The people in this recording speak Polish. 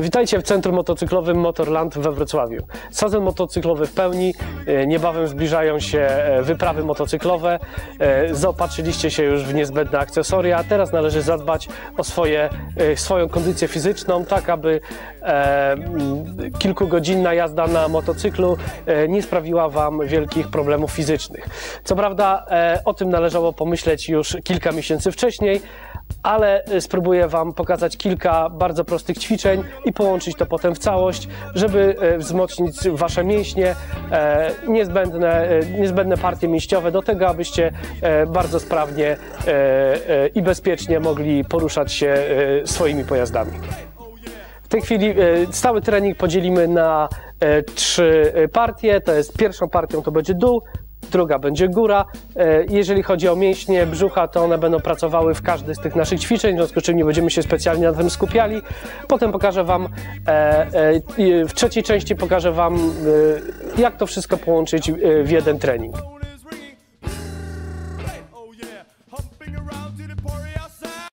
Witajcie w Centrum Motocyklowym Motorland we Wrocławiu. Sezon motocyklowy w pełni, e, niebawem zbliżają się e, wyprawy motocyklowe. E, Zaopatrzyliście się już w niezbędne akcesoria, teraz należy zadbać o swoje, swoją kondycję fizyczną, tak aby kilkugodzinna jazda na motocyklu nie sprawiła Wam wielkich problemów fizycznych. Co prawda o tym należało pomyśleć już kilka miesięcy wcześniej, ale e, spróbuję Wam pokazać kilka bardzo prostych ćwiczeń i połączyć to potem w całość, żeby e, wzmocnić Wasze mięśnie, e, niezbędne, e, niezbędne partie mięśniowe do tego, abyście e, bardzo sprawnie e, i bezpiecznie mogli poruszać się swoimi pojazdami. W tej chwili stały trening podzielimy na trzy partie. To jest pierwszą partią to będzie dół, druga będzie góra. E, Jeżeli chodzi o mięśnie brzucha, to one będą pracowały w każdy z tych naszych ćwiczeń, w związku z czym nie będziemy się specjalnie na tym skupiali. Potem pokażę Wam, e, e, w trzeciej części pokażę Wam, jak to wszystko połączyć w jeden trening.